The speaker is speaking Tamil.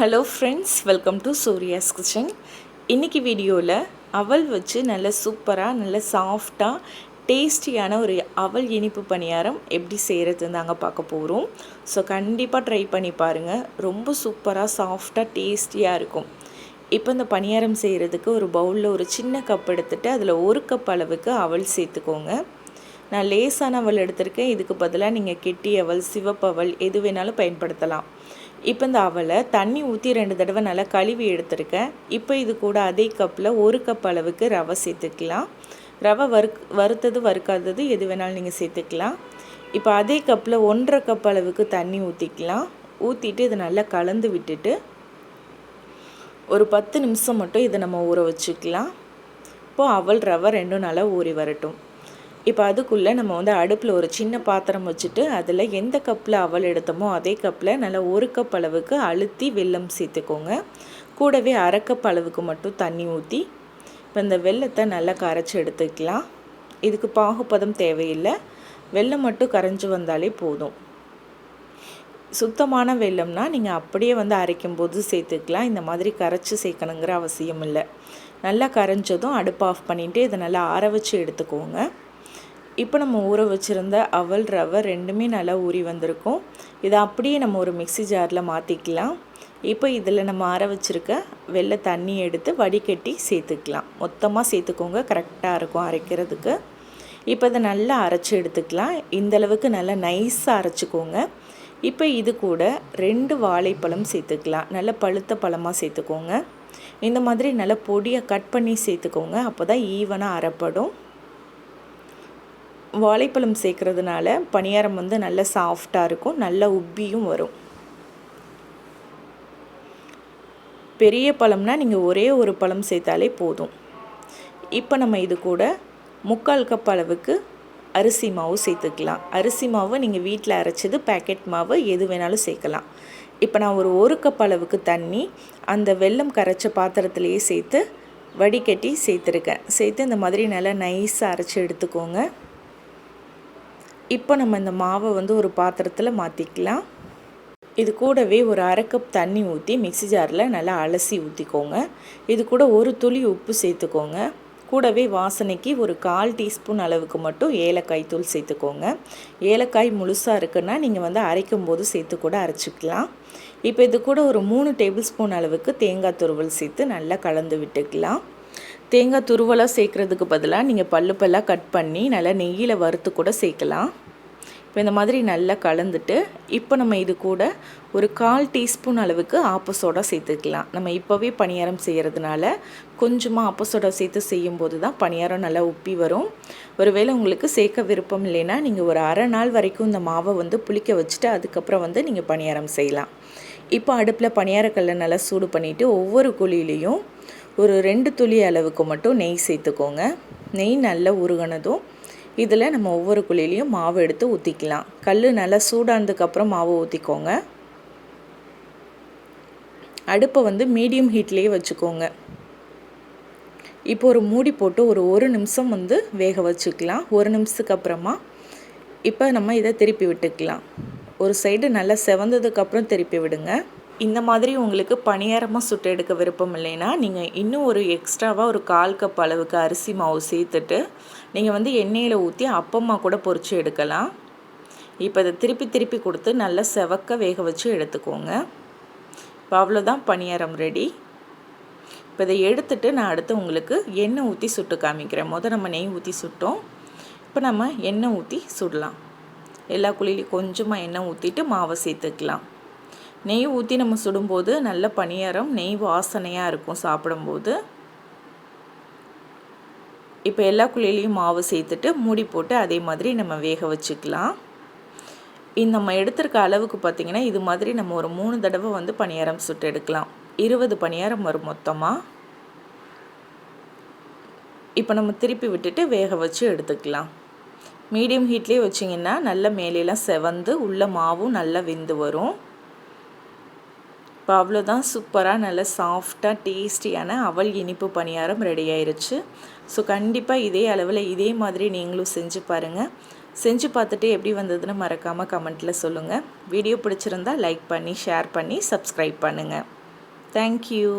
Hello friends welcome to Surya's kitchen இன்றைக்கி வீடியோவில் அவல் வச்சு நல்ல சூப்பராக நல்ல சாஃப்டாக டேஸ்டியான ஒரு அவல் இனிப்பு பணியாரம் எப்படி செய்கிறதுன்னு தாங்க பார்க்க போகிறோம் ஸோ கண்டிப்பாக ட்ரை பண்ணி பாருங்கள் ரொம்ப சூப்பராக சாஃப்டாக டேஸ்டியாக இருக்கும். இப்போ இந்த பணியாரம் செய்கிறதுக்கு ஒரு பவுலில் ஒரு சின்ன கப் எடுத்துகிட்டு அதில் ஒரு கப் அளவுக்கு அவல் சேர்த்துக்கோங்க. நான் லேசான அவல் எடுத்திருக்கேன். இதுக்கு பதிலாக நீங்கள் கெட்டி அவல் சிவப்பு எது வேணாலும் பயன்படுத்தலாம். இப்போ இந்த அவலை தண்ணி ஊற்றி ரெண்டு தடவை நல்லா கழுவி எடுத்திருக்கேன். இப்போ இது கூட அதே கப்பில் ஒரு கப் அளவுக்கு ரவை சேர்த்துக்கலாம். ரவை வறுக் வறுத்தது வறுக்காதது எது வேணாலும் நீங்கள் சேர்த்துக்கலாம். இப்போ அதே கப்பில் ஒன்றரை கப் அளவுக்கு தண்ணி ஊற்றிக்கலாம் ஊற்றிட்டு இதை நல்லா கலந்து விட்டுட்டு ஒரு பத்து நிமிஷம் மட்டும் இதை நம்ம ஊற வச்சுக்கலாம். இப்போது அவல் ரவை ரெண்டும் நல்லா ஊறி வரட்டும். இப்போ அதுக்குள்ளே நம்ம வந்து அடுப்பில் ஒரு சின்ன பாத்திரம் வச்சுட்டு அதில் எந்த கப்பில் அவல் எடுத்தோமோ அதே கப்பில் நல்லா ஒரு கப் அளவுக்கு அழுத்தி வெல்லம் சேர்த்துக்கோங்க. கூடவே அரை கப் அளவுக்கு மட்டும் தண்ணி ஊற்றி இப்போ இந்த வெள்ளத்தை நல்லா கரைச்சி எடுத்துக்கலாம். இதுக்கு பாகுப்பதம் தேவையில்லை. வெள்ளம் மட்டும் கரைஞ்சி வந்தாலே போதும். சுத்தமான வெள்ளம்னா நீங்கள் அப்படியே வந்து அரைக்கும் போது சேர்த்துக்கலாம். இந்த மாதிரி கரைச்சி சேர்க்கணுங்கிற அவசியம் இல்லை. நல்லா கரைஞ்சதும் அடுப்பு ஆஃப் பண்ணிவிட்டு இதை நல்லா ஆற வச்சு எடுத்துக்கோங்க. இப்போ நம்ம ஊற வச்சுருந்த அவல் ரவை ரெண்டுமே நல்லா ஊறி வந்திருக்கும். இதை அப்படியே நம்ம ஒரு மிக்சி ஜாரில் மாற்றிக்கலாம் இப்போ இதில் நம்ம ஆற வச்சுருக்க வெள்ளை தண்ணி எடுத்து வடிகட்டி சேர்த்துக்கலாம். மொத்தமாக சேர்த்துக்கோங்க கரெக்டாக இருக்கும் அரைக்கிறதுக்கு. இப்போ இதை நல்லா அரைச்சி எடுத்துக்கலாம். இந்தளவுக்கு நல்லா நைஸாக அரைச்சிக்கோங்க. இப்போ இது கூட ரெண்டு வாழைப்பழம் சேர்த்துக்கலாம். நல்ல பழுத்த பழமாக சேர்த்துக்கோங்க. இந்த மாதிரி நல்லா பொடியை கட் பண்ணி சேர்த்துக்கோங்க. அப்போ தான் ஈவனாக அரைப்படும். வாழைப்பழம் சேர்க்குறதுனால பணியாரம் வந்து நல்ல சாஃப்டாக இருக்கும் நல்ல உப்பியும் வரும். பெரிய பழம்னா நீங்கள் ஒரே ஒரு பழம் சேர்த்தாலே போதும். இப்போ நம்ம இது கூட முக்கால் கப் அளவுக்கு அரிசி மாவு சேர்த்துக்கலாம். அரிசி மாவு நீங்கள் வீட்டில் அரைச்சது பேக்கெட் மாவு எது வேணாலும் சேர்க்கலாம். இப்போ நான் ஒரு ஒரு கப் அளவுக்கு தண்ணி அந்த வெல்லம் கரைச்ச பாத்திரத்துலேயே சேர்த்து வடிகட்டி சேர்த்துருக்கேன். சேர்த்து இந்த மாதிரி நல்லா நைஸாக அரைச்சி எடுத்துக்கோங்க. இப்போ நம்ம இந்த மாவை வந்து ஒரு பாத்திரத்தில் மாற்றிக்கலாம் இது கூடவே ஒரு அரை கப் தண்ணி ஊற்றி மிக்சி ஜாரில் நல்லா அலசி ஊற்றிக்கோங்க இது கூட ஒரு துளி உப்பு சேர்த்துக்கோங்க. கூடவே வாசனைக்கு ஒரு கால் டீஸ்பூன் அளவுக்கு மட்டும் ஏலக்காய் தூள் சேர்த்துக்கோங்க. ஏலக்காய் முழுசாக இருக்குன்னா நீங்கள் வந்து அரைக்கும் போது சேர்த்து கூட அரைச்சிக்கலாம். இப்போ இது கூட ஒரு மூணு டேபிள் ஸ்பூன் அளவுக்கு தேங்காய் துருவல் சேர்த்து நல்லா கலந்து விட்டுக்கலாம். தேங்காய் துருவலாக சேர்க்குறதுக்கு பதிலாக நீங்கள் பல்லு பல்லாக கட் பண்ணி நல்லா நெய்யில் வறுத்து கூட சேர்க்கலாம். இப்போ இந்த மாதிரி நல்லா கலந்துட்டு இப்போ நம்ம இது கூட ஒரு கால் டீஸ்பூன் அளவுக்கு ஆப்பசோடா சேர்த்துக்கலாம். நம்ம இப்போவே பணியாரம் செய்கிறதுனால கொஞ்சமாக ஆப்பசோடா சேர்த்து செய்யும்போது தான் பணியாரம் நல்லா உப்பி வரும். ஒருவேளை உங்களுக்கு சேர்க்க விருப்பம் இல்லைன்னா நீங்கள் ஒரு அரை நாள் வரைக்கும் இந்த மாவை வந்து புளிக்க வச்சுட்டு அதுக்கப்புறம் வந்து நீங்கள் பணியாரம் செய்யலாம். இப்போ அடுப்பில் பணியாரக்கல்லை நல்லா சூடு பண்ணிவிட்டு ஒவ்வொரு குழியிலையும் ஒரு ரெண்டு துளி அளவுக்கு மட்டும் நெய் சேர்த்துக்கோங்க. நெய் நல்லா உருகினதும் இதில் நம்ம ஒவ்வொரு குழியிலையும் மாவு எடுத்து ஊற்றிக்கலாம் கல் நல்லா சூடானதுக்கப்புறம் மாவு ஊற்றிக்கோங்க அடுப்பை வந்து மீடியம் ஹீட்லேயே வச்சுக்கோங்க. இப்போ ஒரு மூடி போட்டு ஒரு ஒரு நிமிஷம் வந்து வேக வச்சுக்கலாம். ஒரு நிமிஷத்துக்கு அப்புறமா இப்போ நம்ம இதை திருப்பி விட்டுக்கலாம். ஒரு சைடு நல்லா செவந்ததுக்கப்புறம் திருப்பி விடுங்க. இந்த மாதிரி உங்களுக்கு பணியாரமாக சுட்டு எடுக்க விருப்பம் இல்லைன்னா நீங்கள் இன்னும் ஒரு எக்ஸ்ட்ராவாக ஒரு கால் கப் அளவுக்கு அரிசி மாவு சேர்த்துட்டு நீங்கள் வந்து எண்ணெயில் ஊற்றி அப்பம்மா கூட பொறிச்சு எடுக்கலாம். இப்போ இதை திருப்பி திருப்பி கொடுத்து நல்லா செவக்க வேக வச்சு எடுத்துக்கோங்க. இப்போ அவ்வளோதான் பணியாரம் ரெடி இப்போ இதை எடுத்துட்டு நான் அடுத்து உங்களுக்கு எண்ணெய் ஊற்றி சுட்டு காமிக்கிறேன். முதல் நம்ம நெய் ஊற்றி சுட்டோம். இப்போ நம்ம எண்ணெய் ஊற்றி சுடலாம். எல்லா குழியிலையும் கொஞ்சமாக எண்ணெய் ஊற்றிட்டு மாவை சேர்த்துக்கலாம். நெய் ஊற்றி நம்ம சுடும்போது நல்ல பணியாரம் நெய் வாசனையாக இருக்கும் சாப்பிடும்போது. இப்போ எல்லா குழியிலையும் மாவு சேர்த்துட்டு மூடி போட்டு அதே மாதிரி நம்ம வேக வச்சுக்கலாம். இந்த நம்ம எடுத்திருக்க அளவுக்கு பார்த்திங்கன்னா இது மாதிரி நம்ம ஒரு மூணு தடவை வந்து பணியாரம் சுட்டு எடுக்கலாம். இருபது பணியாரம் வரும் மொத்தமாக இப்போ நம்ம திருப்பி விட்டுட்டு வேக வச்சு எடுத்துக்கலாம். மீடியம் ஹீட்லேயே வச்சிங்கன்னா நல்ல மேலேலாம் செவந்து உள்ள மாவும் நல்லா வெந்து வரும். இப்போ அவ்வளோதான். சூப்பராக நல்ல சாஃப்டாக டேஸ்டியான அவல் இனிப்பு பணியாரம் ரெடி ஆயிருச்சு. ஸோ கண்டிப்பாக இதே அளவில் இதே மாதிரி நீங்களும் செஞ்சு பாருங்கள் செஞ்சு பார்த்துட்டு எப்படி வந்ததுன்னு மறக்காமல் கமெண்ட்டில் சொல்லுங்கள் வீடியோ பிடிச்சிருந்தா லைக் பண்ணி ஷேர் பண்ணி சப்ஸ்கிரைப் பண்ணுங்கள் தேங்க்யூ